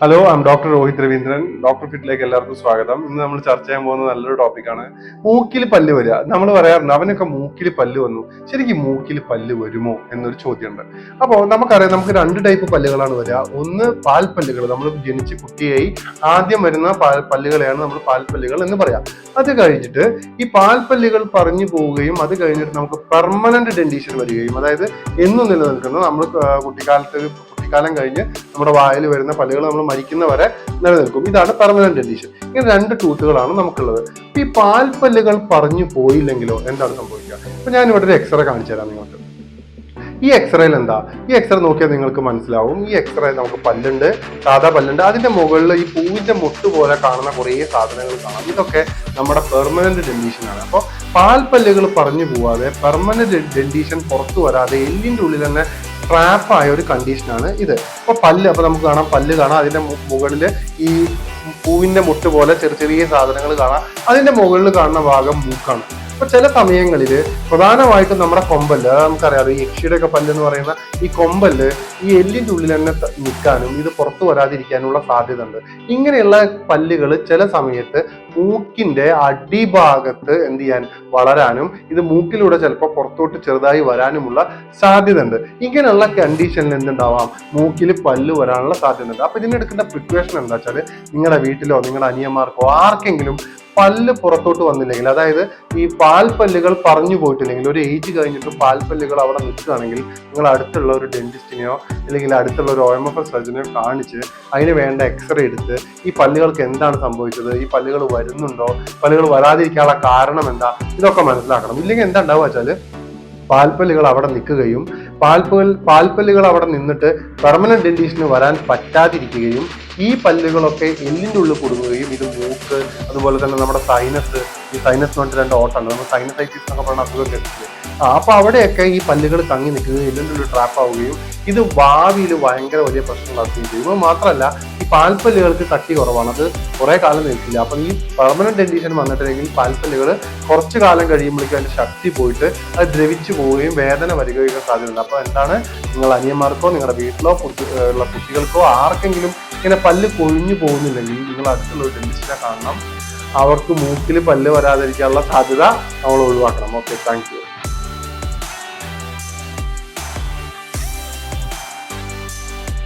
Hello I am doctor Rohit Raveendran doctor ഫിറ്റിലേക്ക് എല്ലാവർക്കും സ്വാഗതം. ഇന്ന് നമ്മൾ ചർച്ച ചെയ്യാൻ പോകുന്ന നല്ലൊരു ടോപ്പിക്കാണ് മൂക്കിൽ പല്ല് വരിക. നമ്മൾ പറയാറുണ്ട് അവനൊക്കെ മൂക്കിൽ പല്ല് വന്നു. ശരിക്കും മൂക്കിൽ പല്ല് വരുമോ എന്നൊരു ചോദ്യമുണ്ട്. അപ്പോൾ നമുക്കറിയാം നമുക്ക് രണ്ട് ടൈപ്പ് പല്ലുകളാണ് വരിക. ഒന്ന് പാൽപ്പല്ലുകൾ നമ്മൾ ജനിച്ച് കുട്ടിയായി ആദ്യം വരുന്ന പാൽ പല്ലുകളെയാണ് നമ്മൾ പാൽപ്പല്ലുകൾ എന്ന് പറയാം. അത് കഴിഞ്ഞിട്ട് ഈ പാൽപ്പല്ലുകൾ പറഞ്ഞു പോവുകയും അത് കഴിഞ്ഞിട്ട് നമുക്ക് പെർമനന്റ് ഡെന്റീഷൻ വരികയും അതായത് എന്നും നിലനിൽക്കുന്ന നമ്മൾ കുട്ടിക്കാലത്ത് കുട്ടിക്കാലം കഴിഞ്ഞ് നമ്മുടെ വായിൽ വരുന്ന പല്ലുകൾ നമ്മൾ മരിക്കുന്ന വരെ നിലനിൽക്കും. ഇതാണ് പെർമനന്റ് ഡെന്റീഷൻ ഇങ്ങനെ രണ്ട് ടൂത്തുകളാണ് നമുക്കുള്ളത്. ഈ പാൽപ്പല്ലുകൾ പറഞ്ഞു പോയില്ലെങ്കിലോ എന്താണ് സംഭവിക്കുക? അപ്പൊ ഞാൻ ഇവിടെ ഒരു എക്സ്റേ കാണിച്ചു തരാം നിങ്ങൾക്ക് ഈ എക്സ്റേയിൽ എന്താ? ഈ എക്സ്റേ നോക്കിയാൽ നിങ്ങൾക്ക് മനസ്സിലാവും. ഈ എക്സ്റേ നമുക്ക് പല്ലുണ്ട് സാധാ പല്ലുണ്ട്. അതിന്റെ മുകളിൽ ഈ പൂവിന്റെ മുട്ട് പോലെ കാണുന്ന കുറേ സാധനങ്ങൾ കാണാം. ഇതൊക്കെ നമ്മുടെ പെർമനന്റ് ഡെന്റീഷൻ ആണ്. അപ്പോൾ പാൽപ്പല്ലുകൾ പറഞ്ഞു പോവാതെ പെർമനന്റ് ഡെന്റീഷൻ പുറത്തു വരാതെ എല്ലിന്റെ ഉള്ളിൽ തന്നെ ട്രാപ്പ് ആയ ഒരു കണ്ടീഷനാണ് ഇത്. അപ്പൊ പല്ല് അപ്പൊ നമുക്ക് കാണാം പല്ല് കാണാം. അതിന്റെ മുകളിൽ ഈ പൂവിന്റെ മുട്ട് പോലെ ചെറിയ ചെറിയ സാധനങ്ങൾ കാണാം. അതിന്റെ മുകളിൽ കാണുന്ന ഭാഗം മൂക്കാണ്. അപ്പൊ ചില സമയങ്ങളിൽ പ്രധാനമായിട്ടും നമ്മുടെ കൊമ്പൽ നമുക്കറിയാം ഈ യക്ഷിയുടെ ഒക്കെ പല്ല് എന്ന് പറയുന്ന ഈ കൊമ്പൽ ഈ എല്ലിന്റെ ഉള്ളിൽ തന്നെ നിൽക്കാനും ഇത് പുറത്തു വരാതിരിക്കാനുള്ള സാധ്യത ഉണ്ട് ഇങ്ങനെയുള്ള പല്ലുകൾ ചില സമയത്ത് മൂക്കിന്റെ അടിഭാഗത്ത് എന്ത് ചെയ്യാൻ വളരാനും ഇത് മൂക്കിലൂടെ ചിലപ്പോൾ പുറത്തോട്ട് ചെറുതായി വരാനുമുള്ള സാധ്യത ഉണ്ട് ഇങ്ങനെയുള്ള കണ്ടീഷനിൽ എന്തുണ്ടാവാം? മൂക്കിൽ പല്ല് വരാനുള്ള സാധ്യത ഉണ്ട് അപ്പൊ ഇതിനെടുക്കുന്ന പ്രിക്വേഷൻ എന്താ വെച്ചാൽ നിങ്ങളുടെ വീട്ടിലോ നിങ്ങളുടെ അനിയന്മാർക്കോ ആർക്കെങ്കിലും പല്ല് പുറത്തോട്ട് വന്നില്ലെങ്കിൽ അതായത് ഈ പാൽപ്പല്ലുകൾ പറഞ്ഞു പോയിട്ടില്ലെങ്കിൽ ഒരു ഏജ് കഴിഞ്ഞിട്ട് പാൽപ്പല്ലുകൾ അവിടെ നിൽക്കുകയാണെങ്കിൽ നിങ്ങൾ അടുത്തുള്ള ഒരു ഡെന്റിസ്റ്റിനെയോ അല്ലെങ്കിൽ അടുത്തുള്ള ഒരു ഒ എം എഫ് എസ് സർജനെയോ കാണിച്ച് അതിന് വേണ്ട എക്സ്റേ എടുത്ത് ഈ പല്ലുകൾക്ക് എന്താണ് സംഭവിച്ചത്? ഈ പല്ലുകൾ വരുന്നുണ്ടോ? പല്ലുകൾ വരാതിരിക്കാനുള്ള കാരണം എന്താ? ഇതൊക്കെ മനസ്സിലാക്കണം. ഇല്ലെങ്കിൽ എന്താ ഉണ്ടാവുക വെച്ചാൽ പാൽപ്പല്ലുകൾ അവിടെ നിൽക്കുകയും പാൽപ്പൽ പാൽപ്പല്ലുകൾ അവിടെ നിന്നിട്ട് പെർമനന്റ് ഡെന്റിസ്റ്റിന് വരാൻ പറ്റാതിരിക്കുകയും ഈ പല്ലുകളൊക്കെ എല്ലിന്റെ ഉള്ളിൽ കൊടുക്കുകയും ഇത് മൂക്ക് അതുപോലെ തന്നെ നമ്മുടെ സൈനസ് ഈ സൈനസ് എന്ന് പറഞ്ഞിട്ട് രണ്ട് ഓട്ടമുണ്ട്. നമ്മൾ സൈനസൈറ്റിസ് എന്നൊക്കെ പറയുന്ന അസുഖം കേട്ടിട്ടില്ലേ? അപ്പൊ അവിടെയൊക്കെ ഈ പല്ലുകൾ തങ്ങി നിൽക്കുകയും എല്ലിന്റെ ഒരു ട്രാപ്പ് ആവുകയും ഇത് ഭാവിയിൽ ഭയങ്കര വലിയ പ്രശ്നങ്ങളാക്കുകയും ചെയ്യും. അത് മാത്രമല്ല പാൽപ്പല്ലുകൾക്ക് കട്ടി കുറവാണ്. അത് കുറെ കാലം നിൽക്കില്ല അപ്പം ഈ പെർമനന്റ് ഡെന്റീഷൻ വന്നിട്ടില്ലെങ്കിൽ പാൽപ്പല്ലുകൾ കുറച്ച് കാലം കഴിയുമ്പോഴേക്കും അതിന്റെ ശക്തി പോയിട്ട് അത് ദ്രവിച്ചു പോവുകയും വേദന വരികയൊക്കെ സാധ്യതയുണ്ട്. അപ്പൊ എന്താണ്? നിങ്ങൾ അനിയന്മാർക്കോ നിങ്ങളുടെ വീട്ടിലോ ഉള്ള കുട്ടികൾക്കോ ആർക്കെങ്കിലും ഇങ്ങനെ പല്ല് കൊഴിഞ്ഞു പോകുന്നില്ലെങ്കിൽ നിങ്ങൾ അടുത്തുള്ള ഒരു ഡെന്റിസ്റ്റിനെ കാണണം. അവർക്ക് മൂക്കിൽ പല്ല് വരാതിരിക്കാനുള്ള സാധ്യത നമ്മൾ ഒഴിവാക്കണം. Okay thank you.